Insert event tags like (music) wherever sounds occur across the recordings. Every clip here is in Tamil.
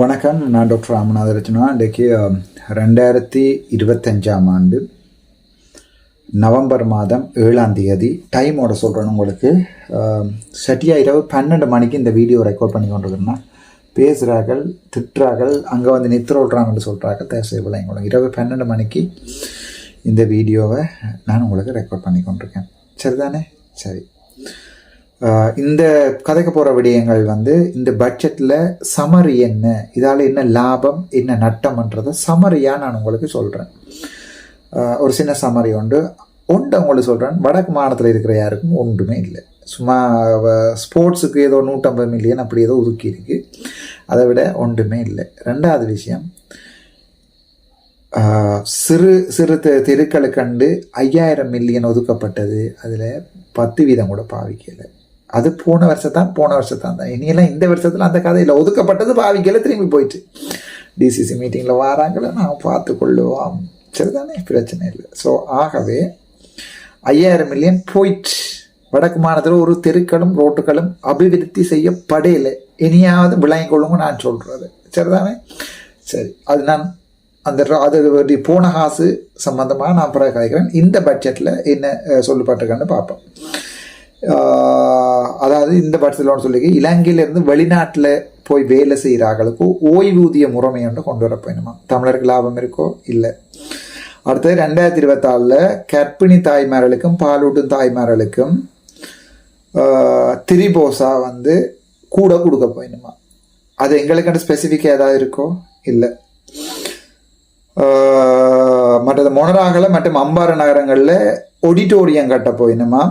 வணக்கம். நான் டாக்டர் ராமநாத ரச்சனா இன்றைக்கு ரெண்டாயிரத்தி இருபத்தஞ்சாம் ஆண்டு நவம்பர் மாதம் ஏழாம் தேதி. டைமோட சொல்கிறேன் உங்களுக்கு. சட்டியாக சரியா இரவு பன்னெண்டு மணிக்கு இந்த வீடியோ ரெக்கார்ட் பண்ணி கொண்டிருக்கிறேன்னா பேசுகிறார்கள் திட்டுறார்கள் அங்கே வந்து நித்திரோல்றாங்கன்னு சொல்கிறாங்க தேசை உங்களுக்கு இரவு பன்னெண்டு மணிக்கு இந்த வீடியோவை நான் உங்களுக்கு ரெக்கார்ட் பண்ணி கொண்டிருக்கேன். சரிதானே? சரி. இந்த கதைக்க போகிற விடயங்கள் வந்து இந்த பட்ஜெட்டில் சமரி என்ன? இதால் என்ன லாபம் என்ன நட்டம்ன்றதை சமரியாக நான் உங்களுக்கு சொல்கிறேன் ஒரு சின்ன சமரி உண்டு. ஒன்று உங்களுக்கு சொல்கிறேன் வடக்கு மாநிலத்தில் இருக்கிற யாருக்கும் ஒன்றுமே இல்லை. சும்மா ஸ்போர்ட்ஸுக்கு ஏதோ நூற்றம்பது மில்லியன் அப்படி ஏதோ ஒதுக்கி அதை விட ஒன்றுமே இல்லை. ரெண்டாவது விஷயம் சிறு சிறு தெ- கண்டு ஐயாயிரம் மில்லியன் ஒதுக்கப்பட்டது. அதில் பத்து வீதம் கூட பாவிக்கலை. அது போன வருஷத்தான் போன வருஷத்தான் தான் இனியெல்லாம் இந்த வருஷத்தில் அந்த கதையில் ஒதுக்கப்பட்டது பாவிக்கல திரும்பி போயிட்டு. டிசிசி மீட்டிங்கில் வராங்களோ நான் பார்த்து கொள்ளுவோம். சரிதானே? பிரச்சனை இல்லை. ஸோ ஆகவே ஐயாயிரம் மில்லியன் போயிட்டு. வடக்கு மாநிலத்தில் ஒரு தெருக்களும் ரோட்டுகளும் அபிவிருத்தி செய்யப்படையில இனியாவது விளங்கி கொள்ளுங்க நான் சொல்கிறது சரிதானே? சரி. அது நான் அந்த அது போன காசு சம்மந்தமாக நான் பிறகு கதைக்கிறேன் இந்த பட்ஜெட்டில் என்ன சொல்லப்பட்டிருக்கேன்னு சொல்லப்பட்டிருக்கான்னு பார்ப்போம். அதாவது இந்த பட்ஜெட்டில் சொல்லி இலங்கையிலேருந்து வெளிநாட்டில் போய் வேலை செய்கிறார்களுக்கு ஓய்வூதிய முறைமை ஒன்று கொண்டு வர போயிடுமா தமிழருக்கு லாபம் இருக்கோ? இல்லை. அடுத்தது ரெண்டாயிரத்தி இருபத்தாறில் கர்ப்பிணி தாய்மார்களுக்கும் பாலூட்டும் தாய்மார்களுக்கும் திரிபோசா வந்து கூட கொடுக்க போயணுமா அது எங்களுக்கான ஸ்பெசிஃபிக்காக ஏதாவது இருக்கோ? இல்லை. மற்றது மொனராகல மற்றும் அம்பாறை நகரங்களில் ஒடிட்டோரியம் கட்ட போயினுமா?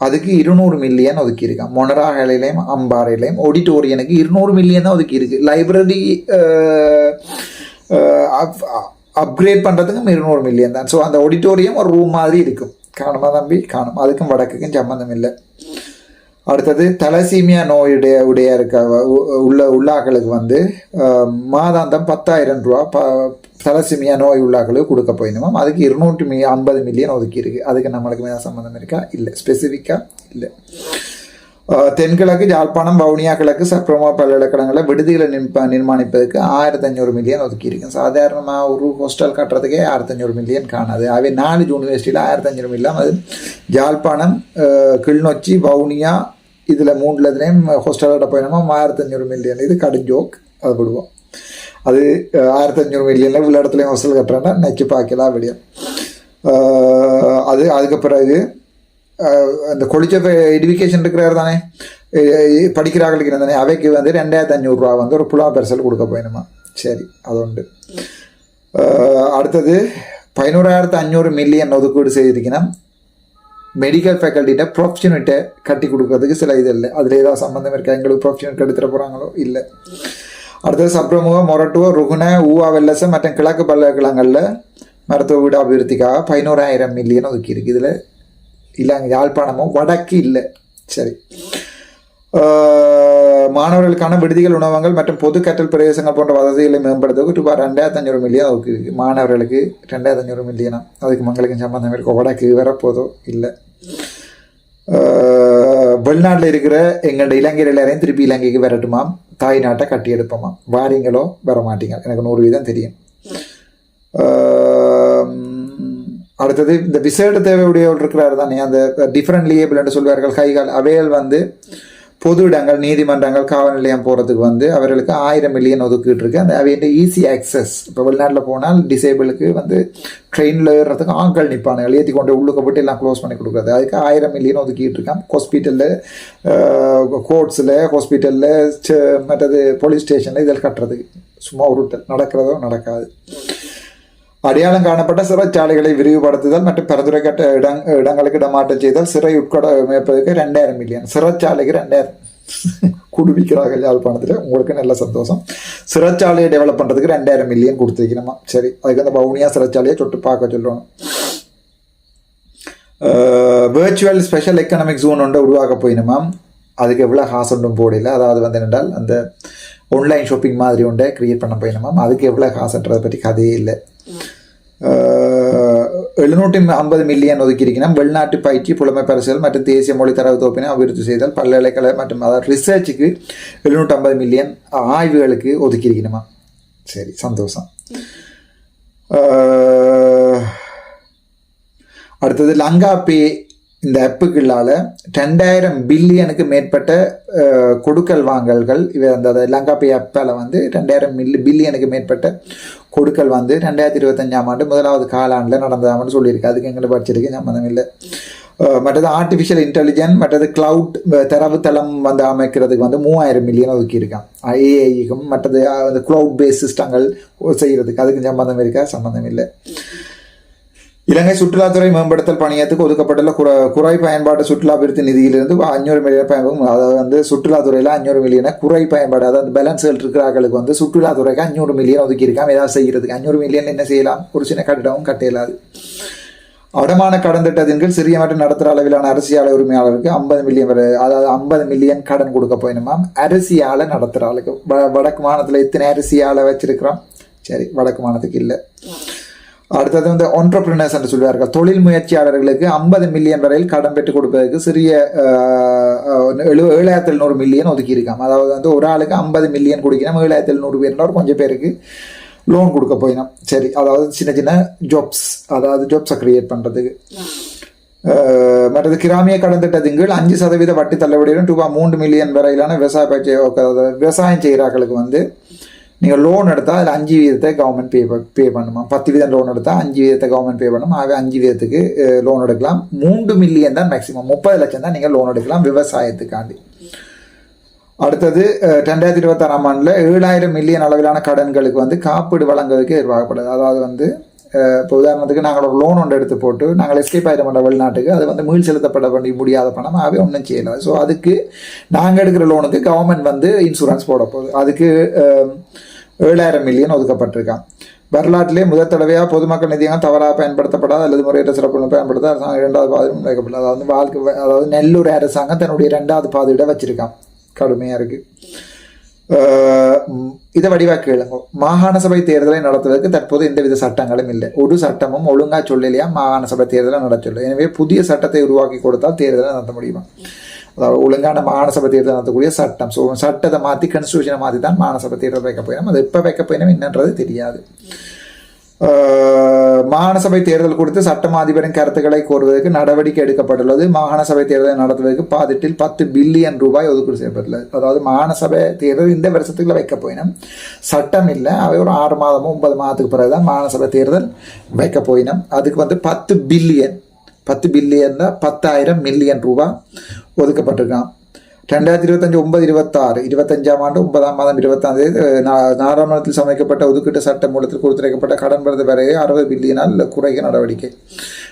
அதுக்கு இருநூறு மில்லியன் ஒதுக்கியிருக்கான் மொனராகலையிலையும் மொனராகலையும் அம்பாறையிலையும் ஒடிட்டோரியனுக்கு இருநூறு மில்லியன் தான் ஒதுக்கியிருக்கு லைப்ரரி அப்கிரேட் பண்ணுறதுக்கும் இருநூறு மில்லியன் தான். ஸோ அந்த ஒடிட்டோரியம் ஒரு ரூம் மாதிரி இருக்கும். காணுமா தம்பி? காணும். அதுக்கும் வடக்குக்கும் சம்மந்தம் இல்லை. அடுத்தது தலசீமியா நோயுடைய உடைய இருக்க உ- உள்ள உள்ளாக்களுக்கு வந்து மாதாந்தம் பத்தாயிரம் ரூபா ப தலசிமியா நோய் உள்ளாக்களுக்கு கொடுக்க போயிருந்தோம் அதுக்கு இருநூற்றி மி ஐம்பது மில்லியன் ஒதுக்கி அதுக்கு நம்மளுக்கு மேலே சம்மந்தம் இருக்கா? இல்லை. ஸ்பெசிஃபிக்காக இல்லை. தென்கிழக்கு ஜாழ்ப்பாணம் வவுனியா கிழக்கு சப்ரமா பல்கலைக்கழகங்களில் விடுதிகளை நிர்ப நிர்மாணிப்பதற்கு ஆயிரத்தி அஞ்சூறு மில்லியன் ஒதுக்கியிருக்கு சாதாரணமாக ஒரு ஹோஸ்டல் கட்டுறதுக்கே ஆயிரத்தி அஞ்சூறு மில்லியன் காணாது. அவை நாலு யூனிவர்சிட்டியில் ஆயிரத்தி அஞ்சூறு மில்லியன் அது ஜாழ்ப்பாணம் கிள்நொச்சி வவுனியா இதில் மூணுல ஹோஸ்டலோட ஹாஸ்டலோட போயினோமா? ஆயிரத்தி அஞ்சூறு மில்லியன் இது கடும் ஜோக் அது விடுவோம் அது ஆயிரத்தி அஞ்சூறு மில்லியனில் உள்ள இடத்துலையும் வசூல் கட்டுறேன்னா நெச்சு பார்க்கலாம் விடியும் அது அதுக்கு பிறகு அந்த கொளிச்ச எஜுகேஷன் இருக்கிறார் தானே அஹ், படிக்கிறார்களுக்கு தானே அவைக்கு வந்து ரெண்டாயிரத்தி அஞ்சூறுரூவா வந்து ஒரு புலா பரிசல் கொடுக்க போயணுமா சரி அது உண்டு அடுத்தது பதினோராயிரத்து அஞ்சூறு மில்லியன் ஒதுக்கீடு செய்திருக்கீங்கன்னா மெடிக்கல் ஃபேக்கல்ட்டிட்ட ப்ரொஃபஷனிட்ட கட்டி கொடுக்கறதுக்கு சில இது இல்லை அதில் ஏதாவது சம்மந்தம் இருக்கா எங்களுக்கு ப்ரொஃபஷனல் எடுத்துகிட்டு போகிறாங்களோ இல்லை அடுத்தது சப்ரமுக மொரட்டுவ ருகுண ஊவா வெல்லச மற்றும் கிழக்கு பல்கலைக்கழகங்களில் மருத்துவ வீடு அபிவிருத்திக்காக பதினோராயிரம் மில்லியன் ஒதுக்கி இருக்குது இதில் இல்லைங்க யாழ்ப்பாணமும் வடக்கு இல்லை. சரி. மாணவர்களுக்கான விடுதிகள் உணவங்கள் மற்றும் பொது கற்றல் பிரதேசங்கள் போன்ற வசதிகளை மேம்படுத்துவதற்கு ரூபாய் ரெண்டாயிரத்தி அஞ்சூறு மில்லியன் அதுக்கு மாணவர்களுக்கு ரெண்டாயிரத்தி அஞ்சூறு மில்லியனா அதுக்கு மங்களுக்கும் சம்பந்தம் இருக்கும் வடக்கு வரப்போதோ இல்லை. வெளிநாட்டில் இருக்கிற எங்கள்ட இலங்கையில் எல்லாரையும் திருப்பி இலங்கைக்கு வரட்டுமாம் தாய் நாட்டை கட்டி எடுப்போமாம் வாரீங்களோ? வர மாட்டீங்க எனக்கு நூறு வீதம் தெரியும். அடுத்தது இந்த விசேட தேவையுடையவர் இருக்கிறார் தானே? அந்த டிஃப்ரெண்ட் லியபிள் என்று சொல்வார்கள். கைகால் அவையல் வந்து பொது இடங்கள் நீதிமன்றங்கள் காவல் நிலையம் போகிறதுக்கு வந்து அவர்களுக்கு ஆயிரம் மில்லியன் ஒதுக்கிட்டு இருக்கு. அந்த அவையிட்ட ஈஸி ஆக்சஸ் இப்போ வெளிநாட்டில் போனால் டிசேபிளுக்கு வந்து ட்ரெயினில் ஏறுறதுக்கு ஆட்கள் நிற்பானுங்க ஏற்றி கொண்டு உள்ளுக்க போட்டு எல்லாம் க்ளோஸ் பண்ணி கொடுக்குறது. அதுக்கு ஆயிரம் மில்லியன் ஒதுக்கிட்டு இருக்கான் ஹாஸ்பிட்டலில் கோர்ட்ஸில் ஹாஸ்பிட்டலில் மற்றது போலீஸ் ஸ்டேஷனில் இதில் கட்டுறதுக்கு. சும்மா உருட்டல் நடக்கிறதோ நடக்காது. அடையாளம் காணப்பட்ட சிறைச்சாலைகளை விரிவுபடுத்துதல் மற்றும் பரிந்துரைக்கப்பட்ட இடங் இடங்களுக்கு இடமாற்றம் செய்தல் சிறை உட்கட அமைப்பதற்கு ரெண்டாயிரம் மில்லியன் சிறைச்சாலைக்கு ரெண்டாயிரம். (laughs) குடுவிக்கிறார்கள் யாழ்ப்பாணத்தில். உங்களுக்கு நல்ல சந்தோஷம். சிறைச்சாலையை டெவலப் பண்ணுறதுக்கு ரெண்டாயிரம் மில்லியன் கொடுத்துருக்கணுமா? சரி அதுக்கு அந்த பவுனியா சிறைச்சாலையை தொட்டு பார்க்க சொல்லணும் வேர்ச்சுவல் ஸ்பெஷல் எக்கனாமிக் ஜோன் ஒன்று உருவாக்க போயினுமா? அதுக்கு எவ்வளோ காசு ஒன்றும் போடல. அதாவது வந்து என்னென்றால் அந்த ஆன்லைன் ஷாப்பிங் மாதிரி ஒன்றை க்ரியேட் பண்ண போயினுமா? அதுக்கு எவ்வளோ காசுன்றதை பற்றி கதையே இல்லை. எழுநூற்றி ஐம்பது மில்லியன் ஒதுக்கியிருக்கணும் வெளிநாட்டு பயிற்சி புலமை மற்றும் தேசிய மொழி தரவு தொகுப்பினை அபிவிருத்தி செய்தல் பல்கலைக்கழக மற்றும் அதாவது ரிசர்ச்சுக்கு எழுநூற்றி ஐம்பது மில்லியன் ஆய்வுகளுக்கு ஒதுக்கியிருக்கணுமா சரி சந்தோஷம் அடுத்தது லங்கா பே இந்த ஆப்புகளால் ரெண்டாயிரம் பில்லியனுக்கு மேற்பட்ட கொடுக்கல் வாங்கல்கள் இவை அந்த அந்த லங்கா பே ஆப்பால் வந்து ரெண்டாயிரம் மில்லி பில்லியனுக்கு மேற்பட்ட கொடுக்கல் வந்து ரெண்டாயிரத்தி இருபத்தஞ்சாம் ஆண்டு முதலாவது காலாண்டில் நடந்ததாமன்னு சொல்லியிருக்கு. அதுக்கு எங்களை படிச்சிருக்கு சம்மந்தம் இல்லை. மற்றது ஆர்டிஃபிஷியல் இன்டெலிஜென்ஸ் மற்றது கிளவுட் தரவுத்தளம் வந்து அமைக்கிறதுக்கு வந்து மூவாயிரம் மில்லியன் ஒதுக்கியிருக்கான். ஏஐக்கும் மற்றது அந்த க்ளவுட் பேஸ் சிஸ்டங்கள் செய்கிறதுக்கு அதுக்கு சம்மந்தம் இருக்கா? சம்மந்தம் இல்லை. இலங்கை சுற்றுலாத்துறை மேம்படுத்தல் பணியத்துக்கு ஒதுக்கப்பட்டுள்ள குறை குறை பயன்பாட்டு சுற்றுலா பிரித்து நிதியிலிருந்து அஞ்சூறு மில்லியன் பயன்படும் அதாவது வந்து சுற்றுலாத்துறையில் அஞ்சூறு மில்லியனை குறை பயன்பாடு அதாவது பேலன்ஸ் இருக்கிறார்களுக்கு வந்து சுற்றுலாத்துறைக்கு அஞ்சூறு மில்லியன் ஒதுக்கியிருக்காங்க. ஏதாவது செய்யறதுக்கு அஞ்சூறு மில்லியன் என்ன செய்யலாம்? ஒரு சின்ன கட்டிடமும் கட்டியலாது அடமான கடன் திட்டத்தின் கீழ் சிறிய மற்றும் நடுத்தர அளவிலான அரசியல் உரிமையாளருக்கு ஐம்பது மில்லியன் வரை அதாவது ஐம்பது மில்லியன் கடன் கொடுக்க போயினுமாம் அரிசியால நடத்துகிற ஆளுக்கு. வ- வடக்கு மாநிலத்தில் எத்தனை அரிசியால வச்சிருக்கிறோம்? சரி வடக்கு மாநிலத்துக்கு இல்லை. அடுத்தது வந்து ஒன்டர்பிரினர்ஸ் என்று சொல்வார்கள். தொழில் முயற்சியாளர்களுக்கு ஐம்பது மில்லியன் வரையில் கடன் பெற்றுக் கொடுப்பதற்கு சிறிய எழு ஏழாயிரத்தி எழுநூறு மில்லியன் ஒதுக்கியிருக்காங்க. அதாவது வந்து ஒரு ஆளுக்கு ஐம்பது மில்லியன் கொடுக்கணும் ஏழாயிரத்தி எழுநூறு பேர் கொஞ்சம் பேருக்கு லோன் கொடுக்க போயினோம் சரி அதாவது சின்ன சின்ன ஜாப்ஸ் அதாவது ஜாப்ஸை கிரியேட் பண்ணுறதுக்கு மற்றது கிராமிய கடன் திட்டத்தின் கீழ் அஞ்சு சதவீத வட்டி தள்ளுபடியுடன் ரூபாய் மூன்று மில்லியன் வரையிலான விவசாய பயிற்சி விவசாயம் செய்கிறார்களுக்கு வந்து நீங்கள் லோன் எடுத்தால் அதில் அஞ்சு வீதத்தை கவர்மெண்ட் பே பே பண்ணுமா? பத்து வீதம் லோன் எடுத்தால் அஞ்சு வீதத்தை கவர்மெண்ட் பே பண்ணும்? ஆகவே அஞ்சு வீதத்துக்கு லோன் எடுக்கலாம். மூன்று மில்லியன் தான் மேக்ஸிமம் முப்பது லட்சம் தான் நீங்கள் லோன் எடுக்கலாம் விவசாயத்துக்காண்டி. அடுத்தது ரெண்டாயிரத்தி இருபத்தாறாம் ஆண்டில் ஏழாயிரம் மில்லியன் அளவிலான கடன்களுக்கு வந்து காப்பீடு வழங்குவதற்கு எதிர்பார்க்கப்படுது. அதாவது வந்து இப்போ உதாரணத்துக்கு நாங்கள் ஒரு லோன் ஒன்று எடுத்து போட்டு நாங்கள் எஸ்கேப் ஆகிட மாட்டோம் வெளிநாட்டுக்கு. அது வந்து மீள் செலுத்தப்பட வேண்டிய முடியாத பணம். ஆகவே ஒன்றும் செய்யலை. ஸோ அதுக்கு நாங்கள் எடுக்கிற லோனுக்கு கவர்மெண்ட் வந்து இன்சூரன்ஸ் போட போகுது. அதுக்கு ஏழாயிரம் மில்லியன் ஒதுக்கப்பட்டிருக்கான். வரலாற்றிலே முதல் தடவையாக பொதுமக்கள் நிதியம் தவறாக பயன்படுத்தப்படாத அல்லது முறையற்ற சிறப்பு பயன்படுத்த அரசாங்கம் இரண்டாவது பாதையும் வைக்கப்படல அதாவது வந்து வாழ்க்கை அதாவது நெல்லூர் அரசாங்கம் தன்னுடைய இரண்டாவது பாதையிட வச்சிருக்கான். கடுமையாக இருக்கு. இதை வடிவாக கேளுங்க மாகாண சபை தேர்தலை நடத்துவதற்கு தற்போது எந்தவித சட்டங்களும் இல்லை. ஒரு சட்டமும் ஒழுங்காக சொல்லலையா? மாகாண சபை தேர்தலை நடத்தல எனவே புதிய சட்டத்தை உருவாக்கி கொடுத்தால் தேர்தலை நடத்த முடியுமா? அதாவது ஒழுங்கான மாகாண தேர்தல் நடத்தக்கூடிய சட்டம். ஸோ சட்டத்தை மாற்றி கன்ஸ்டியூஷனை மாற்றி தான் மாகாண தேர்தல் வைக்க போயிடும் அது எப்போ வைக்க போயிடும் என்னன்றது தெரியாது. மாகாணசபை சபை தேர்தல் குறித்து சட்டம் அதிபரின் கருத்துக்களை கோருவதற்கு நடவடிக்கை எடுக்கப்பட்டுள்ளது. மாகாண சபை தேர்தலை நடத்துவதற்கு பாதிட்டில் பத்து பில்லியன் ரூபாய் ஒதுக்கீடு செய்யப்பட்டுள்ளது. அதாவது மாகாண சபை தேர்தல் இந்த வருஷத்துக்குள்ள வைக்க போயினும் சட்டம் இல்லை. அவை ஒரு ஆறு மாதமோ ஒன்பது மாதத்துக்கு பிறகுதான் மாகாண சபை தேர்தல் வைக்க போயினும் அதுக்கு வந்து பத்து பில்லியன் பத்து பில்லியன் பத்தாயிரம் மில்லியன் ரூபாய் ஒதுக்கப்பட்டிருக்கான். ரெண்டாயிரத்தி இருபத்தஞ்சு ஒன்பது இருபத்தாறு இருபத்தஞ்சாம் ஆண்டு ஒன்பதாம் மாதம் இருபத்தாம் தேதி நா- நாடாளுமன்றத்தில் சமைக்கப்பட்ட ஒதுக்கீட்டு சட்ட மூலத்தில் கொடுத்துரைக்கப்பட்ட கடன் வரது வரையே அறுபது பில்லியனால் குறைக்க நடவடிக்கை.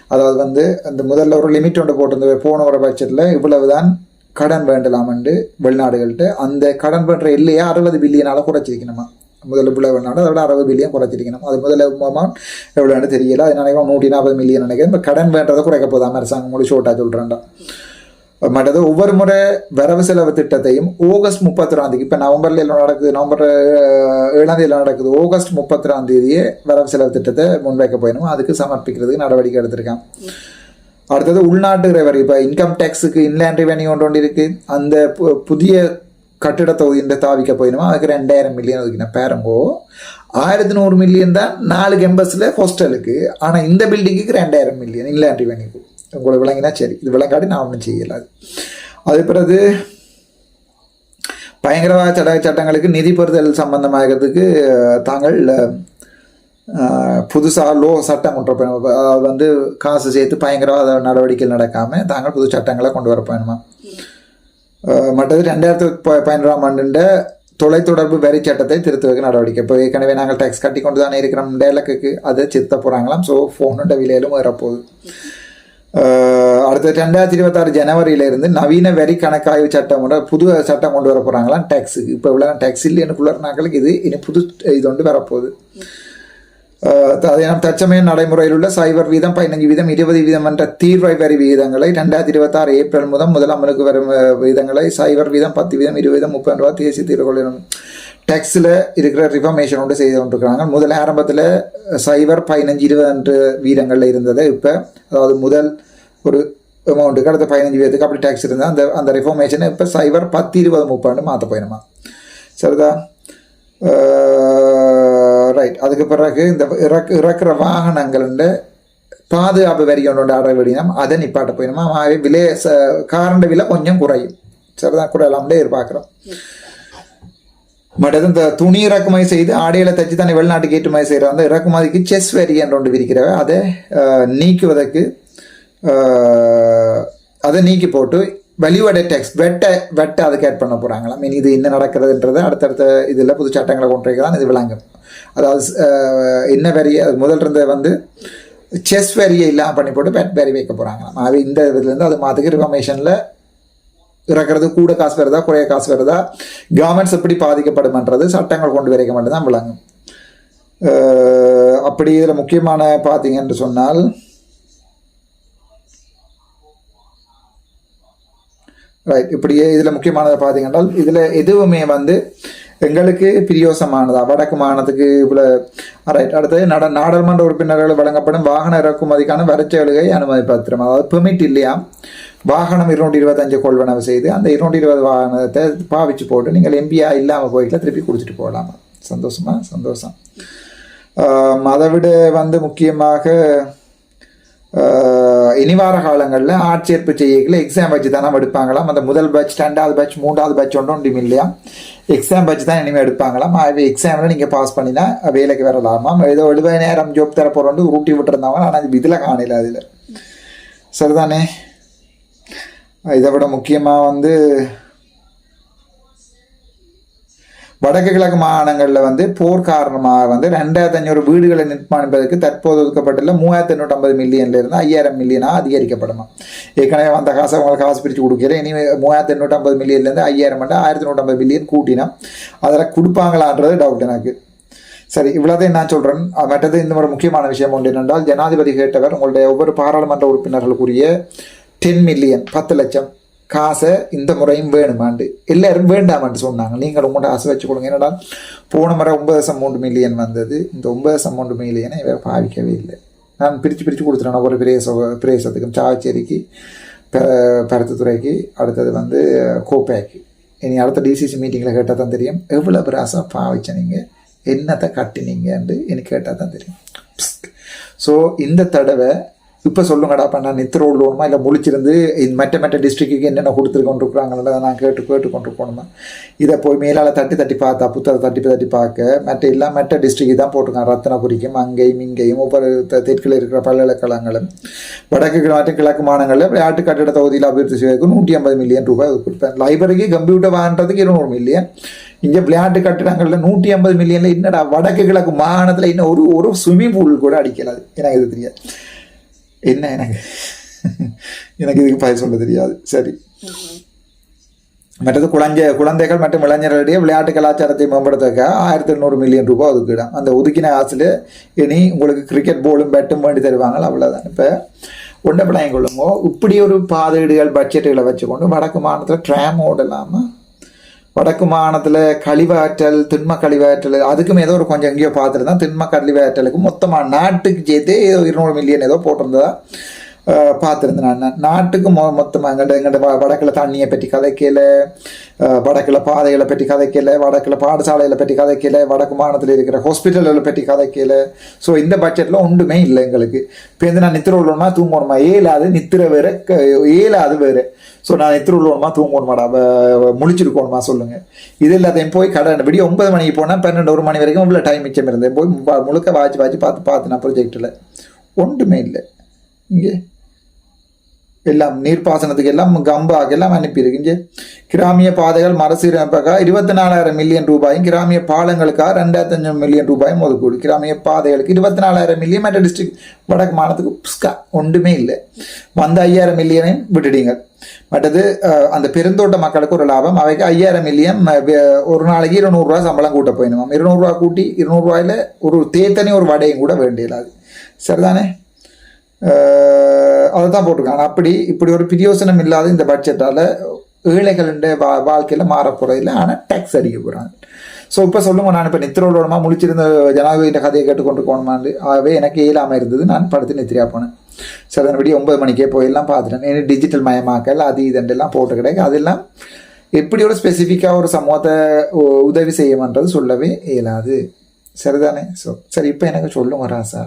அதாவது வந்து அந்த முதல்ல ஒரு லிமிட் ஒன்று போட்டிருந்த போன ஒரு பட்ஜெட்டில் இவ்வளவுதான் கடன் வேண்டலாம் என்று வெளிநாடுகள்கிட்ட அந்த கடன் பண்ணுற எல்லையை அறுபது பில்லியனால் குறைச்சிருக்கணுமா? முதல்ல இவ்வளவு நாடு அதை விட அறுபது பில்லியன் குறைச்சிருக்கணும்? அது முதல்ல அமௌண்ட் எவ்வளோன்னு தெரியல. அது நினைக்கிறோம் நூற்றி நாற்பது மில்லியன் நினைக்கிறேன். இப்போ கடன் வேண்டதை குறைக்க போதாம அரசாங்கம் முடி ஷோட்டாக சொல்கிறேன்டா மற்றது ஒவ்வொரு முறை வரவு செலவு திட்டத்தையும் ஆகஸ்ட் முப்பத்தொராம் தேதி இப்போ நவம்பர்ல எல்லாம் நடக்குது நவம்பர் ஏழாம் தேதியில் நடக்குது ஆகஸ்ட் முப்பத்தொராம் தேதியே வரவு செலவு திட்டத்தை முன்வைக்க போயிடும் அதுக்கு சமர்ப்பிக்கிறதுக்கு நடவடிக்கை எடுத்திருக்கான் அடுத்தது உள்நாட்டு ரெவரி இப்போ இன்கம் டேக்ஸுக்கு இன்லேண்ட் ரெவென்யூ ஒன்று ஒன்று இருக்கு. அந்த பு- புதிய கட்டிட தொகுதியின் தாவிக்க போயிடுமா அதுக்கு ரெண்டாயிரம் மில்லியன் ஒதுக்கினேன் பேரங்கோ ஆயிரத்தி நூறு மில்லியன் தான் நாலு கேம்பஸில் ஹாஸ்டலுக்கு ஆனால் இந்த பில்டிங்குக்கு ரெண்டாயிரம் மில்லியன் இன்லேண்ட் ரெவென்யூக்கு உங்களுக்கு விளங்கினா சரி. இது விளங்காட்டி நான் ஒன்றும் செய்யலாது அது பிறகு பயங்கரவாத சட்ட சட்டங்களுக்கு நிதி பெறுதல் சம்பந்தமாகிறதுக்கு தாங்கள் புதுசாக லோ சட்டம் கொண்டு வரப்போம் வந்து காசு சேர்த்து பயங்கரவாத நடவடிக்கை நடக்காமல் தாங்கள் புது சட்டங்களை கொண்டு வரப்போயணுமா மற்றது ரெண்டாயிரத்தி ப- பதினொன்றாம் ஆண்டுண்ட தொலைத்தொடர்பு வரி சட்டத்தை திருத்துவதற்கு நடவடிக்கை. இப்போ ஏற்கனவே நாங்கள் டேக்ஸ் கட்டி கொண்டு தானே இருக்கிறோம். டேலக்குக்கு அதை சித்த போகிறாங்களாம் ஸோ ஃபோனோட விலையிலும் வரப்போகுது அடுத்த ரெண்டாயிரத்தி இருபத்தாறு ஜனவரியிலிருந்து நவீன வரி கணக்காய்வு சட்டம் கொண்டு புது சட்டம் கொண்டு வர போகிறாங்களாம் டேக்ஸு இப்போ இவ்வளோ டேக்ஸ் இல்லைன்னு நாட்களுக்கு இது இனி புது இது கொண்டு வரப்போகுது. அதனால் அது தற்சமயம் நடைமுறையில் உள்ள சைபர் வீதம் பதினஞ்சு வீதம் இருபது வீதம் என்ற தீர்வை வரி விகிதங்களை ரெண்டாயிரத்தி இருபத்தாறு ஏப்ரல் முதல் முதல் அமலுக்கு வரும் விகிதங்களை சைபர் வீதம் பத்து வீதம் இருபது வீதம் முப்பது ரூபா தேசிய தீர்வு டேக்ஸில் இருக்கிற ரிஃபர்மேஷன் ஒன்று செய்து கொண்டிருக்கிறாங்க. முதல் ஆரம்பத்தில் சைபர் பதினஞ்சு இருபது என்று வீதங்களில் இருந்தது இப்போ அதாவது முதல் ஒரு அமௌண்ட்டுக்கு அடுத்த பதினஞ்சு வீதத்துக்கு அப்படி டேக்ஸ் இருந்தால் அந்த அந்த ரிஃபர்மேஷனை இப்போ சைபர் பத்து இருபது முப்பது மாற்ற போயிடுமா? சரிதா? ரைட் அதுக்கு பிறகு இந்த இறக்கு இறக்குற வாகனங்களுடைய பாதுகாப்பு வரி ஒன்று ஆட வேடினா அதை நிப்பாட்ட போயிடுமா? மாறி விலை ச காரண்ட விலை கொஞ்சம் குறையும். சரிதான் குறையலாம்னே எதிர்பார்க்குறோம் மற்றது இந்த துணி இறக்குமதி செய்து ஆடைகளை தச்சு தானே வெளிநாட்டுக்கு ஏற்றுமதி செய்கிற அந்த இறக்குமதிக்கு செஸ் வரி என்று ஒன்று விதிக்கிறவ அதை நீக்குவதற்கு அதை நீக்கி போட்டு வலிவடை டேக்ஸ் வெட்டை வெட்டை அதுக்கு ஆட் பண்ண போகிறாங்களா மீன் இது என்ன நடக்கிறதுன்றது அடுத்தடுத்த இதில் புது சட்டங்களை கொண்டு தான் இது விளங்கும். அதாவது என்ன வரி அது முதல் இருந்தது வந்து செஸ் வெரியை இல்லாமல் பண்ணி போட்டு பெட் வரி வைக்க போகிறாங்களாம் அது இந்த இதுலேருந்து அது மாற்றுக்கு ரிஃபர்மேஷனில் இறக்குறது கூட காசு வருதா குறைய காசு வருதா? கவர்மெண்ட்ஸ் எப்படி பாதிக்கப்படுமன்றது சட்டங்கள் கொண்டு வரைக்க மட்டும்தான் விளங்கும். அப்படி இதில் முக்கியமான பார்த்தீங்கன்னு சொன்னால் ரைட் இப்படியே இதில் முக்கியமானதை பார்த்தீங்கன்னா இதில் எதுவுமே வந்து எங்களுக்கு பிரியோசமானதா வடக்கு மாநிலத்துக்கு இவ்வளோ ரைட் அடுத்தது நட நாடாளுமன்ற உறுப்பினர்கள் வழங்கப்படும் வாகன இறக்குமதிக்கான வரிச்சலுகை அனுமதி பத்திரம் அதாவது பெர்மிட் இல்லையா வாகனம் இருநூற்றி இருபத்தஞ்சு கொள்வனவு செய்து அந்த இருநூற்றி இருபது வாகனத்தை பாவிச்சு போட்டு நீங்கள் எம்பியா இல்லாமல் போயிட்டு திருப்பி கொடுத்துட்டு போகலாம். சந்தோஷமா? சந்தோஷம். அதை விட வந்து முக்கியமாக இனிவார இனி வார காலங்களில் ஆட்சேர்ப்பு செய்யல எக்ஸாம் வச்சு தானே எடுப்பாங்களாம். அந்த முதல் பேட்ச் ரெண்டாவது பேட்ச் மூன்றாவது பேட்ச் ஒன்றும் ஒன்றும் இல்லையா? எக்ஸாம் வச்சு தான் இனிமேல் எடுப்பாங்களாம். அது எக்ஸாமில் நீங்கள் பாஸ் பண்ணினா வேலைக்கு வரலாமா? ஏதோ எழுபதாயிரம் ஜாப் தர போகிறோன்னு ஊட்டி விட்டுருந்தாங்க ஆனால் இதில் காணல அதில். சரிதானே? இதை விட முக்கியமாக வந்து வடக்கு கிழக்கு மாகாணங்களில் வந்து போர் காரணமாக வந்து ரெண்டாயிரத்தி ஐநூறு வீடுகளை நிர்மாணிப்பதற்கு தற்போது ஒதுக்கப்பட்டுள்ள மூவாயிரத்தி எண்ணூற்றம்பது மில்லியன்ல இருந்து ஐயாயிரம் மில்லியனாக அதிகரிக்கப்படுமா? ஏற்கனவே வந்த காசை அவங்களுக்கு காசு பிரித்து கொடுக்கல இனி மூவாயிரத்தி எண்ணூற்றம்பது மில்லியன்லேருந்து ஐயாயிரம் மட்டும் ஆயிரத்தி நூற்றம்பது மில்லியன் கூட்டினா அதில் கொடுப்பாங்களான்றது டவுட் எனக்கு. சரி இவ்வளோதையும் நான் சொல்கிறேன் மற்றது இந்த ஒரு முக்கியமான விஷயம் ஒன்று என்னென்றால் ஜனாதிபதி கேட்டவர் உங்களுடைய ஒவ்வொரு பாராளுமன்ற உறுப்பினர்களுக்குரிய டென் மில்லியன் பத்து லட்சம். காசை இந்த முறையும் வேணுமாண்டு. எல்லாரும் வேண்டாமான்னு சொன்னாங்க. நீங்கள் உங்கள்கிட்ட ஆசை வச்சு கொடுங்க. என்னடா? போன முறை ஒன்பது தசம் மூன்று மில்லியன் வந்தது. இந்த ஒன்பது தசம் மூன்று மில்லியனை இவர் பாவிக்கவே இல்லை. நான் பிரித்து பிரித்து கொடுத்துட்டேன். ஒரு பிரேச பிரேசத்துக்கும் சாவச்சேரிக்கு ப- அடுத்தது வந்து கோப்பேக்கு. இனி அடுத்த டிசிசி மீட்டிங்கில் கேட்டால் தான் தெரியும். எவ்வளோ பிராசம் பாவிச்ச நீங்கள் என்னத்தை கட்டினீங்கன்னு எனக்கு கேட்டால் தான் தெரியும். ஸோ இந்த தடவை இப்போ சொல்லுங்கடா இப்போ நான் நித்திர உள்ளோணுமா இல்லை முழிச்சிருந்து இந்த மற்ற மற்ற டிஸ்ட்ரிக்ட்டுக்கு என்னென்ன கொடுத்துட்டு நான் கேட்டு கேட்டு கொண்டு போகணுமா இதை போய் மேலால் தட்டி தட்டி பார்த்தா புத்தகத்தை தட்டி தட்டி பார்க்க மற்ற எல்லாம் மற்ற டிஸ்ட்ரிக்கு தான் போட்டிருக்காங்க. ரத்னபுரிக்கும் அங்கேயும் இங்கேயும் ஒவ்வொரு தெற்கில் இருக்கிற பல்கலைக்கழகங்களும் வடக்கு மற்றும் கிழக்கு மாநிலங்களில் விளையாட்டு கட்டிட தொகுதியில் அபிவிருத்தி செய்வதற்கு நூற்றி ஐம்பது மில்லியன் ரூபாய் கொடுப்பேன். லைப்ரரிக்கு கம்ப்யூட்டர் வாங்குறதுக்கு இருநூறு மில்லியன் இங்கே விளையாட்டு கட்டிடங்களில் நூற்றி ஐம்பது மில்லியனில் என்னடா வடக்கு கிழக்கு மாகாணத்தில் இன்னும் ஒரு ஒரு ஸ்விம்மிங் பூல் கூட அடிக்கலாது எனக்கு இது தெரியாது. என்ன எனக்கு? எனக்கு இதுக்கு பதில் சொல்ல தெரியாது. சரி. மற்றது குழந்தை குழந்தைகள் மற்றும் இளைஞர்களிடையே விளையாட்டு கலாச்சாரத்தை மேம்படுத்தக்க ஆயிரத்தி எண்ணூறு மில்லியன் ரூபாய் ஒதுக்கிடும் அந்த ஒதுக்கின காசில் இனி உங்களுக்கு கிரிக்கெட் போலும் பேட்டும் வேண்டி தருவாங்களா அவ்வளோதான் இப்போ ஒன்றை பிள்ளைங்க கொள்ளுங்க இப்படி ஒரு பாதையீடுகள் பட்ஜெட்டுகளை வச்சுக்கொண்டு வடக்கு மாநிலத்தில் ட்ராம் ஓடலாமா? வடக்கு மாநிலத்தில் கழிவாற்றல் திண்ம கழிவாற்றல் அதுக்கும் ஏதோ ஒரு கொஞ்சம் எங்கேயோ பார்த்துருந்தா திண்ம கழிவாற்றலுக்கு மொத்தமாக நாட்டுக்கு சேர்த்தே ஏதோ இருநூறு மில்லியன் ஏதோ போட்டிருந்ததா. பார்த்துருந்தேன் நான். நாட்டுக்கு மொ மொத்தமாக எங்கள்கிட்ட எங்கள்கிட்ட வடக்கில் தண்ணியை பற்றி கதைக்கல வடக்கில் பாதைகளை பற்றி கதைக்கல வடக்கில் பாடசாலைகளை பற்றி கதைக்கல வடக்கு மாநிலத்தில் இருக்கிற ஹாஸ்பிட்டல்களை பற்றி கதைக்கல. ஸோ இந்த பட்ஜெட்டில் ஒன்றுமே இல்லை எங்களுக்கு. இப்போ வந்து நான் நித்திர உள்ளோமா தூங்கணுமா? ஏழாது நித்திர வேறு க- ஏழாது வேறு. ஸோ நான் நித்திர உள்ளோமா தூங்கணுமாடா? முழிச்சிருக்கணுமா? சொல்லுங்கள் இது எல்லாத்தையும் போய் கடை விடிய ஒன்பது மணிக்கு போனால் பன்னெண்டு ஒரு மணி வரைக்கும் இவ்வளோ டைம் மிச்சம் இருந்தேன் போய் முழுக்க வாச்சு வாய்ச்சி பார்த்து பார்த்து நான் ப்ரொஜெக்டில் ஒன்றுமே இல்லை. இங்கே எல்லாம் நீர்ப்பாசனத்துக்கு எல்லாம் கம்பாக்கு எல்லாம் அனுப்பியிருக்கு. இங்கே கிராமிய பாதைகள் மறுசீரமைப்பாக இருபத்தி நாலாயிரம் மில்லியன் ரூபாயும் கிராமிய பாலங்களுக்காக ரெண்டாயிரத்தி அஞ்சு மில்லியன் ரூபாயும் ஒதுக்கூடு. கிராமிய பாதைகளுக்கு இருபத்தி நாலாயிரம் மில்லியன் மற்ற டிஸ்ட்ரிக்ட் வடக்கு மாநிலத்துக்கு புஸ்கா ஒன்றுமே இல்லை. வந்த ஐயாயிரம் மில்லியனையும் விட்டுட்டீங்க. மற்றது அந்த பெருந்தோட்ட மக்களுக்கு ஒரு லாபம். அவைக்கு ஐயாயிரம் மில்லியன் ஒரு நாளைக்கு இருநூறுவா சம்பளம் கூட்ட போயிடுமாம் இருநூறுவா கூட்டி இருநூறுவாயில் ஒரு தேத்தனி ஒரு வடையும் கூட வேண்டியலாது சரிதானே? அதை தான் போட்டிருக்காங்க. அப்படி இப்படி ஒரு பிரியோசனம் இல்லாத இந்த பட்ஜெட்டால் ஏழைகளுடைய வா வாழ்க்கையில் மாற ஆனால் டேக்ஸ் அடிக்க போகிறாங்க ஸோ இப்போ சொல்லுங்க நான் இப்போ நித்திரோடமா முழிச்சிருந்த ஜனாதிபதியின் கதையை கேட்டுக்கொண்டு போகணுமான்னு ஆகவே எனக்கு இயலாமல் இருந்தது. நான் படுத்து நித்திரியா போனேன். சரி அதன்படி ஒன்பது மணிக்கே போயெல்லாம் பார்த்துட்டேன். ஏன்னா டிஜிட்டல் மயமாக்கல் அது இதெல்லாம் போட்டு கிடையாது அதெல்லாம் எப்படி ஒரு ஸ்பெசிஃபிக்காக ஒரு சமூகத்தை உதவி செய்யமன்றது சொல்லவே இயலாது. சரிதானே? ஸோ சரி இப்போ எனக்கு சொல்லுங்க ராசா.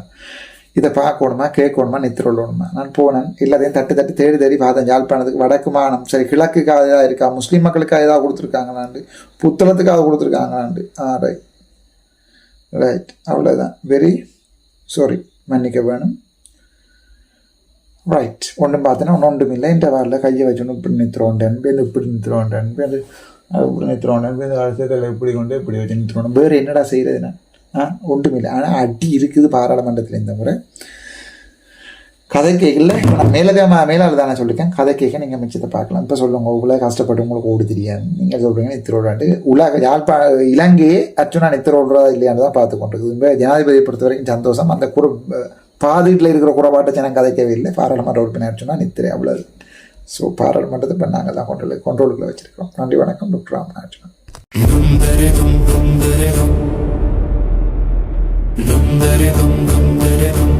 இதை பார்க்கணுமா கேட்கணுமா நித்திரொள்ளணுமா நான் போனேன். எல்லாத்தையும் தட்டு தட்டு தேடி தேடி பார்த்தேன். யாழ்ப்பாணத்துக்கு வடக்கு மாகாணம் சரி கிழக்குக்காக ஏதாவது இருக்கா? முஸ்லீம் மக்களுக்காக ஏதாவது கொடுத்துருக்காங்களாண்டு புத்தளத்துக்காக கொடுத்துருக்காங்களாண்டு ஆ ரைட் ரைட் அவ்வளோதான் வெரி சாரி மன்னிக்க வேணும். ரைட் ஒன்றும் பார்த்தோன்னா ஒன்று ஒன்றும் இல்லை. என்ற வாரில் கையை வச்சு இப்படி நித்திரோண்டேன் பேர் இப்படி நித்திரோண்டேன் பேர் இப்படி நித்திரோண்டேன் பேர் அரசியல் இப்படி கொண்டு இப்படி வச்சு நித்திரோண்டேன் வேறு என்னடா செய்கிறது நான்? ஆ ஆனால் அடி இருக்குது பாராளுமன்றத்தில் இந்த முறை கதை கேட்கல நான் மேலதிகமாக மேலால் தானே சொல்லியிருக்கேன் கதை கேட்க நீங்கள் மிச்சத்தை பார்க்கலாம் இப்போ சொல்லுங்க உங்களை கஷ்டப்பட்டு உங்களுக்கு ஓடி தெரியாது நீங்கள் சொல்கிறீங்க நித்திரோடாண்டு உலக யாழ்ப்பா இலங்கையே அர்ச்சுனா நித்திரோடுறதா இல்லையான்னு தான் பார்த்து கொண்டிருக்குது ஜனாதிபதியை பொறுத்த வரைக்கும் சந்தோஷம் அந்த குறு பாதிட்டில் இருக்கிற குறைபாட்டை ஜனம் கதைக்கவே இல்லை பாராளுமன்ற உறுப்பினர் அர்ச்சுனா நித்திரை அவ்வளவு ஸோ பாராளுமன்றத்தை இப்போ நாங்கள் தான் கொண்டு கொண்டோலுக்குள்ள வச்சிருக்கோம் நன்றி வணக்கம் doctor Dum dum dum dum dum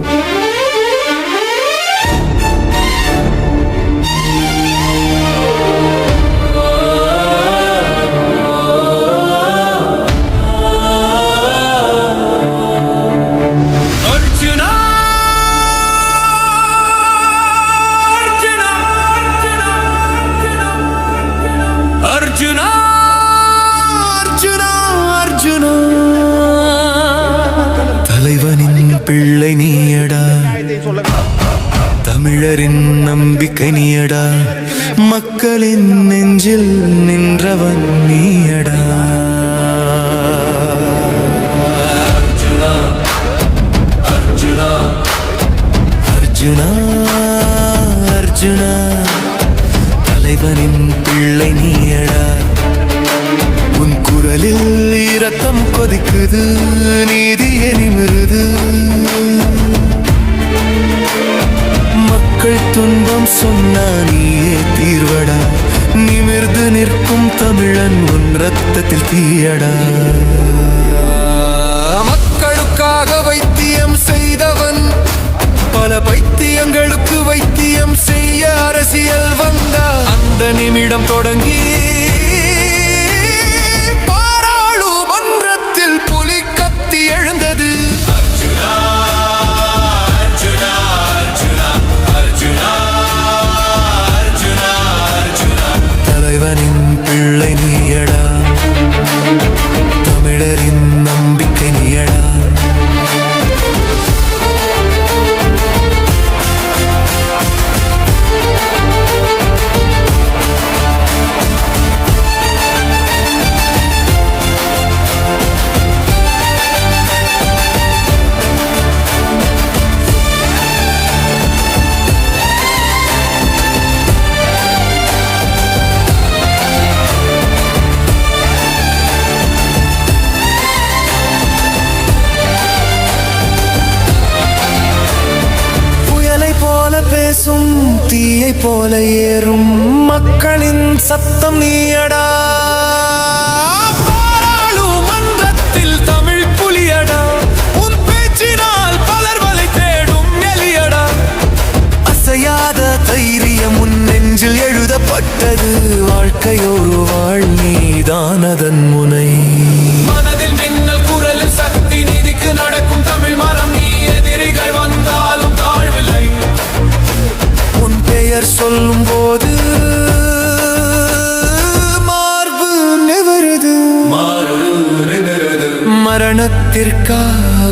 என் பிள்ளை நீயடா. உன் குரலில் இரத்தம் கொதிக்குது நீதி எனிமிருது. மக்கள் துன்பம் சொன்னா நீயே தீர்வடா. நிமிர்ந்து நிற்கும் தமிழன் உன் ரத்தத்தில் தீயடா. மக்களுக்காக வைத்தியம் செய்தவன் பல பைத்தியங்களுக்கு வைத்தியம் செய்ய அரசியல் வந்த அந்த நிமிடம் தொடங்கி பேசும் தீயை போல ஏறும் மக்களின் சத்தம் நீயடா. பாராளுமன்றத்தில் தமிழ் புலியடா. உன் பேச்சினால் பலர் வலை தேடும் எலியடா. அசையாத தைரியம் உன் நெஞ்சில் எழுதப்பட்டது. வாழ்க்கையொரு வாழ் அதன் முனை.